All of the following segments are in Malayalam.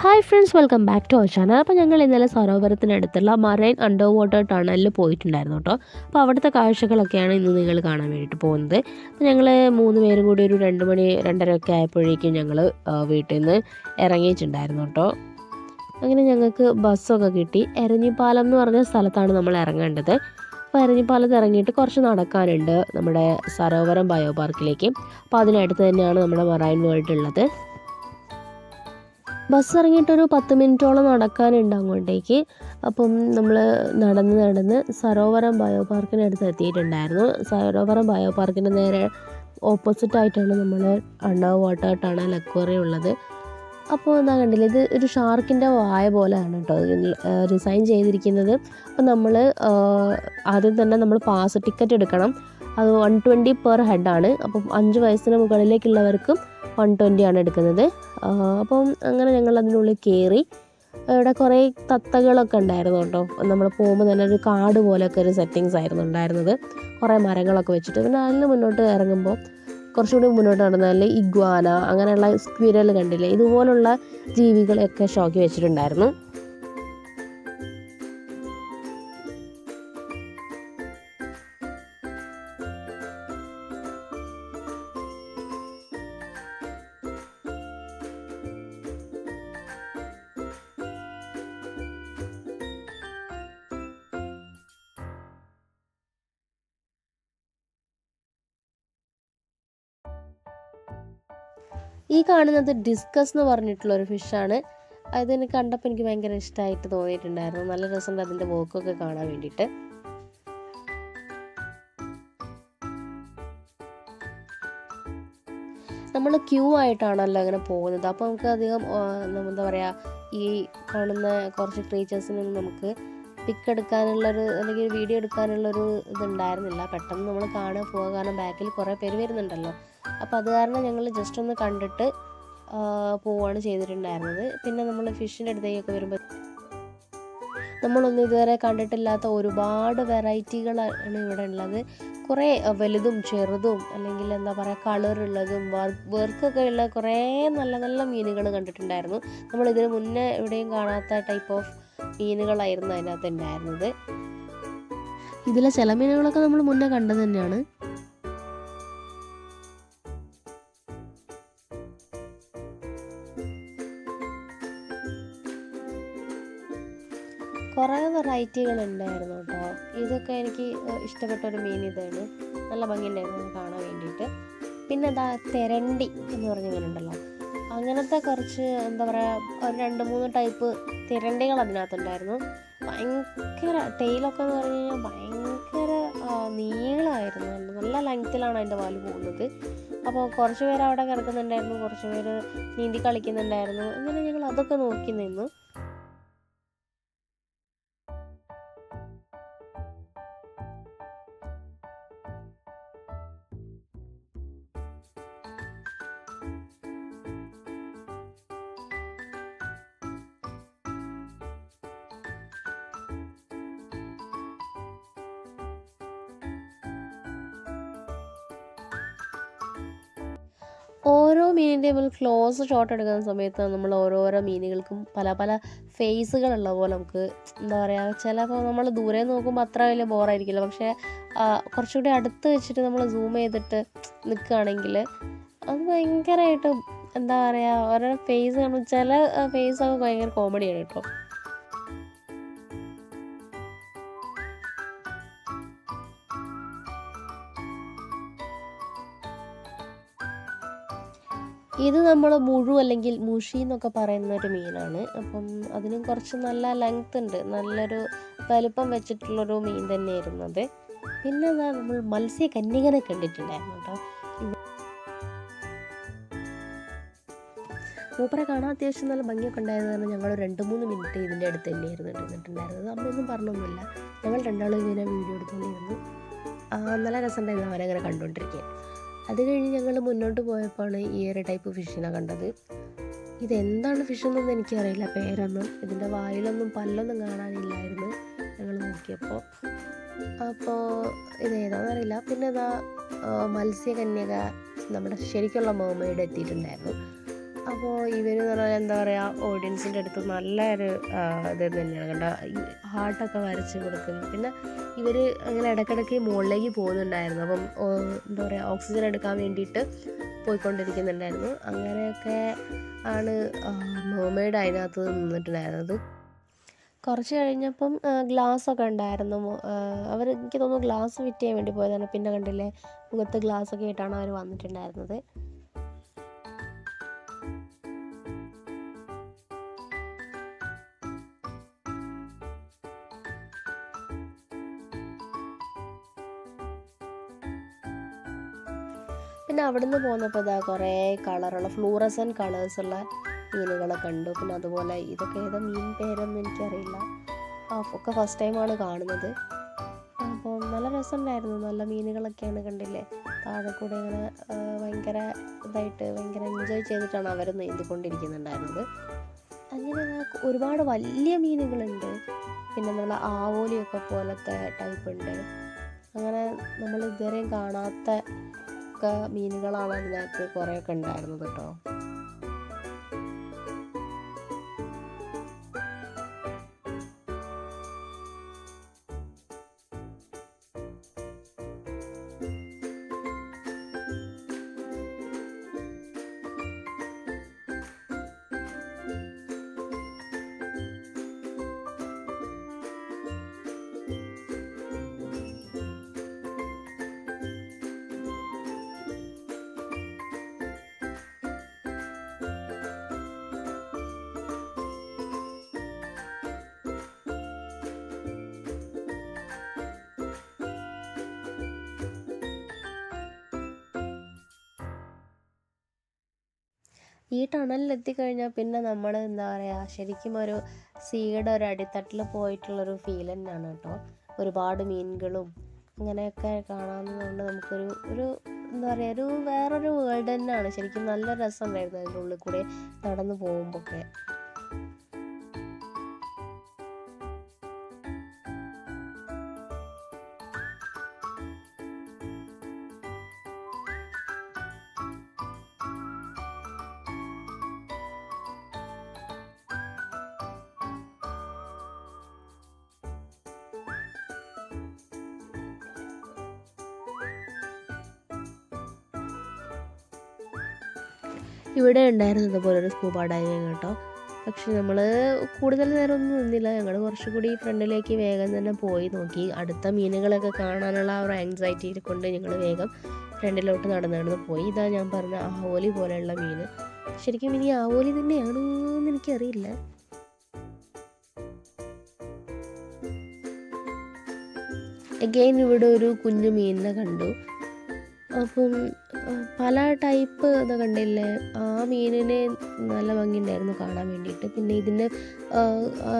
Hi friends welcome back to our channel അപ്പോൾ ഞങ്ങൾ ഇന്നലെ സരോവരത്തിനടുത്തുള്ള മറൈൻ അണ്ടർ വാട്ടർ ടണലിൽ പോയിട്ടുണ്ടായിരുന്നു കേട്ടോ. അപ്പോൾ അവിടുത്തെ കാഴ്ചകളൊക്കെയാണ് ഇന്ന് നിങ്ങൾ കാണാൻ വേണ്ടിയിട്ട് പോകുന്നത്. അപ്പോൾ ഞങ്ങൾ മൂന്ന് പേരും കൂടി ഒരു രണ്ട് മണി രണ്ടര ഒക്കെ ആയപ്പോഴേക്കും ഞങ്ങൾ വീട്ടിൽ നിന്ന് ഇറങ്ങിയിട്ടുണ്ടായിരുന്നു കേട്ടോ. അങ്ങനെ ഞങ്ങൾക്ക് ബസ്സൊക്കെ കിട്ടി. എരഞ്ഞിപ്പാലം എന്ന് പറഞ്ഞ സ്ഥലത്താണ് നമ്മൾ ഇറങ്ങേണ്ടത്. അപ്പോൾ എരഞ്ഞിപ്പാലത്ത് ഇറങ്ങിയിട്ട് കുറച്ച് നടക്കാനുണ്ട് നമ്മുടെ സരോവരം ബയോ പാർക്കിലേക്ക് അപ്പോൾ അതിനടുത്ത് തന്നെയാണ് നമ്മുടെ മറൈൻ വേൾഡ് ഉള്ളത്. ബസ് ഇറങ്ങിയിട്ടൊരു പത്ത് മിനിറ്റോളം നടക്കാനുണ്ട് അങ്ങോട്ടേക്ക്. അപ്പം നമ്മൾ നടന്ന് നടന്ന് സരോവരം ബയോ പാർക്കിനടുത്ത് എത്തിയിട്ടുണ്ടായിരുന്നു സരോവരം ബയോ പാർക്കിന്റെ നേരെ ഓപ്പോസിറ്റായിട്ടാണ് നമ്മൾ അണ്ടർ വാട്ടർ ടണൽ അക്വേറിയം ഉള്ളത്. അപ്പോൾ എന്താ കണ്ടില്ല ഇത് ഒരു ഷാർക്കിന്റെ വായ പോലെയാണ് കേട്ടോ ഡിസൈൻ ചെയ്തിരിക്കുന്നത്. അപ്പോൾ നമ്മൾ ആദ്യം തന്നെ നമ്മൾ പാസ് ടിക്കറ്റ് എടുക്കണം. അത് വൺ ട്വന്റി പെർ ഹെഡാണ്. അപ്പം അഞ്ച് വയസ്സിന് മുകളിലേക്കുള്ളവർക്കും വൺ ട്വന്റി ആണ് എടുക്കുന്നത്. അപ്പം അങ്ങനെ ഞങ്ങൾ അതിനുള്ളിൽ കയറി ഇവിടെ കുറേ തത്തകളൊക്കെ ഉണ്ടായിരുന്നു കേട്ടോ. നമ്മൾ പോകുമ്പോൾ തന്നെ ഒരു കാട് പോലെയൊക്കെ ഒരു സെറ്റിങ്സ് ആയിരുന്നു ഉണ്ടായിരുന്നത്. കുറേ മരങ്ങളൊക്കെ വെച്ചിട്ട്. പിന്നെ അതിന് മുന്നോട്ട് ഇറങ്ങുമ്പോൾ കുറച്ചുകൂടി മുന്നോട്ട് നടന്നാൽ ഇഗ്വാന അങ്ങനെയുള്ള സ്ക്വിരൽ കണ്ടില്ലേ ഇതുപോലുള്ള ജീവികളെയൊക്കെ ഷോക്കി വെച്ചിട്ടുണ്ടായിരുന്നു. ഈ കാണുന്നത് ഡിസ്കസ് എന്ന് പറഞ്ഞിട്ടുള്ള ഒരു ഫിഷാണ് അതിന് കണ്ടപ്പോൾ എനിക്ക് ഭയങ്കര ഇഷ്ടമായിട്ട് തോന്നിയിട്ടുണ്ടായിരുന്നു. നല്ല രസമുണ്ട് അതിന്റെ വോക്കൊക്കെ കാണാൻ വേണ്ടിയിട്ട്. നമ്മൾ ക്യൂ ആയിട്ടാണല്ലോ അങ്ങനെ പോകുന്നത്. അപ്പോൾ നമുക്ക് അധികം എന്താ പറയുക ഈ കാണുന്ന കുറച്ച് ക്രീച്ചേഴ്സിനൊന്നും നമുക്ക് പിക്ക് എടുക്കാനുള്ളൊരു അല്ലെങ്കിൽ വീഡിയോ എടുക്കാനുള്ളൊരു ഇതുണ്ടായിരുന്നില്ല. പെട്ടെന്ന് നമ്മൾ കാണാൻ പോവുക കാരണം ബാക്കിൽ കുറേ പേര് വരുന്നുണ്ടല്ലോ. അപ്പോൾ അത് കാരണം ഞങ്ങൾ ജസ്റ്റ് ഒന്ന് കണ്ടിട്ട് പോവുകയാണ് ചെയ്തിട്ടുണ്ടായിരുന്നത്. പിന്നെ നമ്മൾ ഫിഷിന്റെ അടുത്തേക്കൊക്കെ വരുമ്പോൾ നമ്മളൊന്നും ഇതുവരെ കണ്ടിട്ടില്ലാത്ത ഒരുപാട് വെറൈറ്റികളാണ് ഇവിടെ ഉള്ളത്. കുറേ വലുതും ചെറുതും അല്ലെങ്കിൽ എന്താ പറയുക കളറുള്ളതും വർക്കൊക്കെ ഉള്ള കുറേ നല്ല നല്ല മീനുകൾ കണ്ടിട്ടുണ്ടായിരുന്നു. നമ്മൾ ഇതിന് മുന്നേ എവിടെയും കാണാത്ത ടൈപ്പ് ഓഫ് മീനുകളായിരുന്നു അതിനകത്ത് ഉണ്ടായിരുന്നത്. ഇതിലെ ചില മീനുകളൊക്കെ നമ്മൾ മുന്നേ കണ്ടത് തന്നെയാണ്. കുറേ വെറൈറ്റികൾ ഉണ്ടായിരുന്നു കേട്ടോ. ഇതൊക്കെ എനിക്ക് ഇഷ്ടപ്പെട്ട ഒരു മീൻ ഇതാണ്. നല്ല ഭംഗിയുണ്ടായിരുന്നു ഉണ്ടായിരുന്നു കാണാൻ വേണ്ടിയിട്ട്. പിന്നെ അതാ തെരണ്ടി എന്ന് പറഞ്ഞ മീനുണ്ടല്ലോ. അങ്ങനത്തെ കുറച്ച് എന്താ പറയുക ഒരു രണ്ട് മൂന്ന് ടൈപ്പ് തിരണ്ടികൾ അതിനകത്തുണ്ടായിരുന്നു. ഭയങ്കര ടെയിലൊക്കെ എന്ന് പറഞ്ഞു കഴിഞ്ഞാൽ ഭയങ്കര നീളമായിരുന്നു നല്ല ലെങ്ത്തിലാണ് അതിന്റെ വാൽ പോകുന്നത്. അപ്പോൾ കുറച്ച് പേര് അവിടെ കിടക്കുന്നുണ്ടായിരുന്നു കുറച്ച് പേര് നീന്തി കളിക്കുന്നുണ്ടായിരുന്നു. അങ്ങനെ ഞങ്ങൾ അതൊക്കെ നോക്കി നിന്നു ഓരോ മീനിന്റെയും നമ്മൾ ക്ലോസ് ഷോട്ട് എടുക്കുന്ന സമയത്ത് നമ്മൾ ഓരോരോ മീനുകൾക്കും പല പല ഫേസുകളുള്ള പോലെ നമുക്ക് എന്താ പറയുക ചിലപ്പോൾ നമ്മൾ ദൂരെ നോക്കുമ്പോൾ അത്ര വലിയ ബോറായിരിക്കില്ല പക്ഷേ കുറച്ചുകൂടി അടുത്ത് വെച്ചിട്ട് നമ്മൾ സൂം ചെയ്തിട്ട് നിൽക്കുകയാണെങ്കിൽ അത് ഭയങ്കരമായിട്ട് എന്താ പറയുക ഓരോ ഫേസ് നമ്മൾ ചില ഫേസൊക്കെ ഭയങ്കര കോമഡിയാണ് കേട്ടോ. ഇത് നമ്മൾ മുഴു അല്ലെങ്കിൽ മുഷി എന്നൊക്കെ പറയുന്ന ഒരു മീനാണ്. അപ്പം അതിനും കുറച്ച് നല്ല ലെങ്ത് ഉണ്ട്. നല്ലൊരു വലുപ്പം വെച്ചിട്ടുള്ളൊരു മീൻ തന്നെയായിരുന്നു അത്. പിന്നെ നമ്മൾ മത്സ്യ കന്യകനെ കണ്ടിട്ടുണ്ടായിരുന്നു കേട്ടോ. മൂപ്പറെ കാണാൻ അത്യാവശ്യം നല്ല ഭംഗിയൊക്കെ ഉണ്ടായത് കാരണം ഞങ്ങൾ രണ്ട് മൂന്ന് മിനിറ്റ് ഇതിന്റെ അടുത്ത് തന്നെയായിരുന്നു ഇരുന്നിട്ടുണ്ടായിരുന്നത്. അമ്മയൊന്നും പറഞ്ഞൊന്നുമില്ല. ഞങ്ങൾ രണ്ടാളും ഇങ്ങനെ വീഡിയോ എടുത്തുകൊണ്ടിരുന്നു നല്ല രസമുണ്ടായിരുന്നു അവനങ്ങനെ കണ്ടുകൊണ്ടിരിക്കാൻ അത് കഴിഞ്ഞ് ഞങ്ങൾ മുന്നോട്ട് പോയപ്പോഴാണ് ഈ ഒരു ടൈപ്പ് ഫിഷിനെ കണ്ടത്. ഇതെന്താണ് ഫിഷ് എന്നൊന്നും എനിക്കറിയില്ല. പേരൊന്നും ഇതിന്റെ വായിലൊന്നും പല്ലൊന്നും കാണാനില്ലായിരുന്നു ഞങ്ങൾ നോക്കിയപ്പോൾ. അപ്പോൾ ഇത് ഏതാണെന്നറിയില്ല പിന്നെ ഇതാ മത്സ്യകന്യക നമ്മുടെ ശരിക്കുള്ള മോമയുടെ എത്തിയിട്ടുണ്ടായിരുന്നു. അപ്പോൾ ഇവർ എന്ന് പറഞ്ഞാൽ എന്താ പറയുക ഓഡിയൻസിന്റെ അടുത്ത് നല്ലൊരു ഇത് തന്നെയാണ്. കണ്ട ഹാർട്ടൊക്കെ വരച്ച് കൊടുക്കുന്നു. പിന്നെ ഇവർ അങ്ങനെ ഇടയ്ക്കിടയ്ക്ക് മുകളിലേക്ക് പോകുന്നുണ്ടായിരുന്നു. അപ്പം എന്താ പറയുക ഓക്സിജൻ എടുക്കാൻ വേണ്ടിയിട്ട് പോയിക്കൊണ്ടിരിക്കുന്നുണ്ടായിരുന്നു. അങ്ങനെയൊക്കെ ആണ് മേമേഡ് അതിനകത്ത് നിന്നിട്ടുണ്ടായിരുന്നത്. കുറച്ച് കഴിഞ്ഞപ്പം ഗ്ലാസ്സൊക്കെ ഉണ്ടായിരുന്നു. അവർ എനിക്ക് തോന്നുന്നു ഗ്ലാസ് ഫിറ്റ് ചെയ്യാൻ വേണ്ടി പോയതാണ്. പിന്നെ കണ്ടില്ലേ മുഖത്ത് ഗ്ലാസ്സൊക്കെ ആയിട്ടാണ് അവർ വന്നിട്ടുണ്ടായിരുന്നത്. പിന്നെ അവിടുന്ന് പോന്നപ്പോൾ ഇതാ കുറേ കളറുള്ള ഫ്ലൂറസൻ കളേഴ്സുള്ള മീനുകളെ കണ്ടു. പിന്നെ അതുപോലെ ഇതൊക്കെ ഏതാ മീൻ പേരൊന്നും എനിക്കറിയില്ല. ഒക്കെ ഫസ്റ്റ് ടൈമാണ് കാണുന്നത്. അപ്പോൾ നല്ല രസമുണ്ടായിരുന്നു. നല്ല മീനുകളൊക്കെയാണ് കണ്ടില്ലേ? താഴെ കൂടെ ഇങ്ങനെ ഭയങ്കര ഇതായിട്ട് ഭയങ്കര എൻജോയ് ചെയ്തിട്ടാണ് അവർ നീന്തിക്കൊണ്ടിരിക്കുന്നുണ്ടായിരുന്നത്. അങ്ങനെ ഒരുപാട് വലിയ മീനുകളുണ്ട്. പിന്നെ നമ്മൾ ആവോലിയൊക്കെ പോലത്തെ ടൈപ്പ് ഉണ്ട്. അങ്ങനെ നമ്മൾ ഇതുവരെയും കാണാത്ത ഒക്കെ മീനുകളാണ് അതിനകത്ത് കുറേയൊക്കെ ഉണ്ടായിരുന്നത് കേട്ടോ. ഈ ടണലിൽ എത്തിക്കഴിഞ്ഞാൽ പിന്നെ നമ്മൾ എന്താ പറയുക ശരിക്കും ഒരു സീയുടെ ഒരു അടിത്തട്ടിൽ പോയിട്ടുള്ളൊരു ഫീൽ തന്നെയാണ് കേട്ടോ. ഒരുപാട് മീനുകളും അങ്ങനെയൊക്കെ കാണാവുന്നതുകൊണ്ട് നമുക്കൊരു ഒരു എന്താ പറയുക ഒരു വേറൊരു വേൾഡ് തന്നെയാണ്. ശരിക്കും നല്ല രസമുണ്ടായിരുന്നു അതിന്റെ ഉള്ളിൽ കൂടെ നടന്നു പോകുമ്പോൾ ഒക്കെ ഇവിടെ ഉണ്ടായിരുന്നു പോലെ ഒരു സ്കൂബ ഡൈവിങ് കേട്ടോ. പക്ഷെ നമ്മൾ കൂടുതൽ നേരം ഒന്നും നിന്നില്ല. ഞങ്ങൾ കുറച്ചുകൂടി ഫ്രണ്ടിലേക്ക് വേഗം തന്നെ പോയി നോക്കി. അടുത്ത മീനുകളൊക്കെ കാണാനുള്ള ആ ഒരു ആങ്സൈറ്റിയിൽ കൊണ്ട് ഞങ്ങൾ വേഗം ഫ്രണ്ടിലോട്ട് നടന്നു നടന്ന് പോയി. ഇതാ ഞാൻ പറഞ്ഞ ആവോലി പോലെയുള്ള മീൻ ശരിക്കും ഇനി ആവോലി തന്നെയാണോ എന്ന് എനിക്കറിയില്ല. എഗെയിൻ ഇവിടെ ഒരു കുഞ്ഞു മീനിനെ കണ്ടു. അപ്പം പല ടൈപ്പ് ഇത് കണ്ടില്ലേ? ആ മീനിനെ നല്ല ഭംഗിയുണ്ടായിരുന്നു കാണാൻ വേണ്ടിയിട്ട്. പിന്നെ ഇതിന്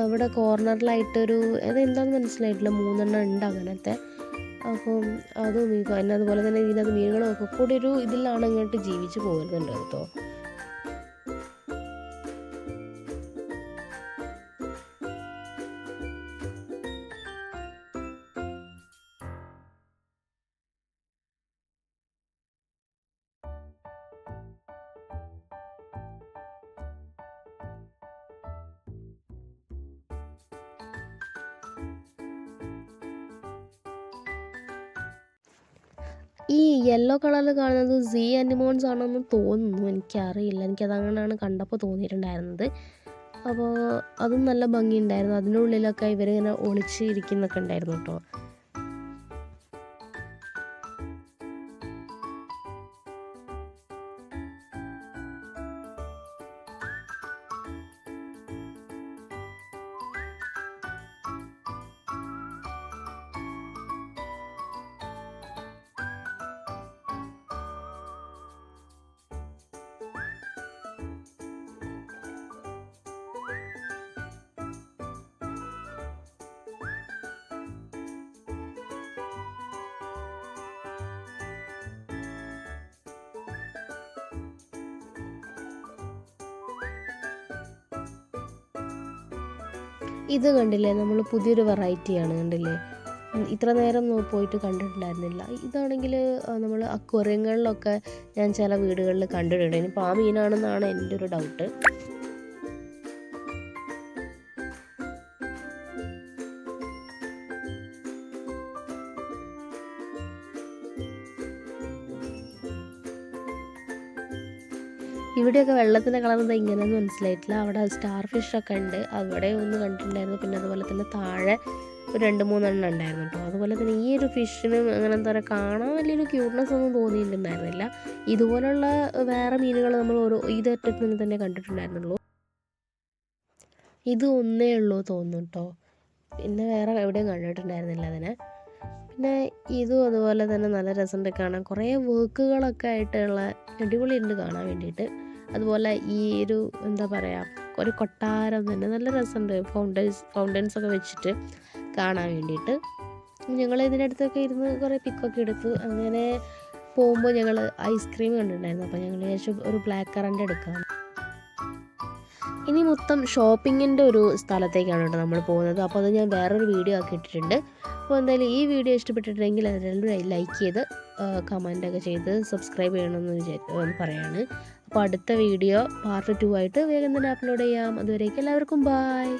അവിടെ കോർണറിലായിട്ടൊരു അതെന്താണെന്ന് മനസ്സിലായിട്ടില്ല. മൂന്നെണ്ണം ഉണ്ട് അങ്ങനത്തെ. അപ്പം അതും പിന്നെ അതുപോലെ തന്നെ ഇതിനകത്ത് മീനുകളും ഒക്കെ കൂടി ഒരു ഇതിലാണ് ഇങ്ങോട്ട് ജീവിച്ച് പോരുന്നുണ്ട് കേട്ടോ. ഈ യെല്ലോ കളറിൽ കാണുന്നത് സീ അനിമോൺസ് ആണെന്ന് തോന്നുന്നു. എനിക്കറിയില്ല. എനിക്കത് അങ്ങനെയാണ് കണ്ടപ്പോൾ തോന്നിയിട്ടുണ്ടായിരുന്നത്. അപ്പോൾ അതും നല്ല ഭംഗിയുണ്ടായിരുന്നു. അതിനുള്ളിലൊക്കെ ഇവരിങ്ങനെ ഒളിച്ച് ഇരിക്കുന്നൊക്കെ ഉണ്ടായിരുന്നു കേട്ടോ ഇത് കണ്ടില്ലേ? നമ്മൾ പുതിയൊരു വെറൈറ്റിയാണ് കണ്ടില്ലേ? ഇത്ര നേരം പോയിട്ട് കണ്ടിട്ടുണ്ടായിരുന്നില്ല. ഇതാണെങ്കിൽ നമ്മൾ അക്വറിയങ്ങളിലൊക്കെ ഞാൻ ചില വീടുകളിൽ കണ്ടിട്ടുണ്ട്. ഇനി ആ മീനാണെന്നാണ് എന്റെ ഒരു ഡൗട്ട് ഇവിടെയൊക്കെ വെള്ളത്തിന്റെ കളർ എന്താ ഇങ്ങനെയൊന്നും മനസ്സിലായിട്ടില്ല. അവിടെ സ്റ്റാർ ഫിഷൊക്കെ ഉണ്ട്. അവിടെ ഒന്ന് കണ്ടിട്ടുണ്ടായിരുന്നു. പിന്നെ അതുപോലെ തന്നെ താഴെ ഒരു രണ്ട് മൂന്നെണ്ണം ഉണ്ടായിരുന്നു കേട്ടോ. അതുപോലെ തന്നെ ഈ ഒരു ഫിഷിനും അങ്ങനെ എന്താ പറയുക കാണാൻ വലിയൊരു ക്യൂട്ട്നെസ് ഒന്നും തോന്നിയിട്ടുണ്ടായിരുന്നില്ല. ഇതുപോലുള്ള വേറെ മീനുകൾ നമ്മൾ ഓരോ ഇതൊറ്റത്തിൽ നിന്ന് തന്നെ കണ്ടിട്ടുണ്ടായിരുന്നുള്ളൂ. ഇത് ഒന്നേ ഉള്ളൂ തോന്നുന്നു കേട്ടോ. പിന്നെ വേറെ എവിടെയും കണ്ടിട്ടുണ്ടായിരുന്നില്ല അതിനെ. പിന്നെ ഇതും അതുപോലെ തന്നെ നല്ല രസമുണ്ട് കാണാൻ. കുറേ വർക്കുകളൊക്കെ ആയിട്ടുള്ള അടിപൊളിയുണ്ട് കാണാൻ വേണ്ടിയിട്ട്. അതുപോലെ ഈ ഒരു എന്താ പറയുക ഒരു കൊട്ടാരം തന്നെ നല്ല രസമുണ്ട്. ഫൗണ്ടൻസ് ഫൗണ്ടൻസ് ഒക്കെ വെച്ചിട്ട് കാണാൻ വേണ്ടിയിട്ട്. ഞങ്ങൾ ഇതിനടുത്തൊക്കെ ഇരുന്ന് കുറേ പിക്കൊക്കെ എടുത്തു അങ്ങനെ പോകുമ്പോൾ ഞങ്ങൾ ഐസ്ക്രീം കണ്ടിട്ടുണ്ടായിരുന്നു. അപ്പോൾ ഞങ്ങൾ വിചാരിച്ചു ഒരു ബ്ലാക്ക് കറണ്ട് എടുക്കാം. ഇനി മൊത്തം ഷോപ്പിങ്ങിന്റെ ഒരു സ്ഥലത്തേക്കാണ് കേട്ടോ നമ്മൾ പോകുന്നത്. അപ്പോൾ അത് ഞാൻ വേറൊരു വീഡിയോ ആക്കി ഇട്ടിട്ടുണ്ട്. അപ്പോൾ എന്തായാലും ഈ വീഡിയോ ഇഷ്ടപ്പെട്ടിട്ടുണ്ടെങ്കിൽ എല്ലാവരും ലൈക്ക് ചെയ്ത് കമന്റൊക്കെ ചെയ്ത് സബ്സ്ക്രൈബ് ചെയ്യണമെന്ന് വിചാരി പറയാണ്. അപ്പോൾ അടുത്ത വീഡിയോ പാർട്ട് ടു ആയിട്ട് വേഗം തന്നെ അപ്ലോഡ് ചെയ്യാം. അതുവരേക്കും എല്ലാവർക്കും ബായ്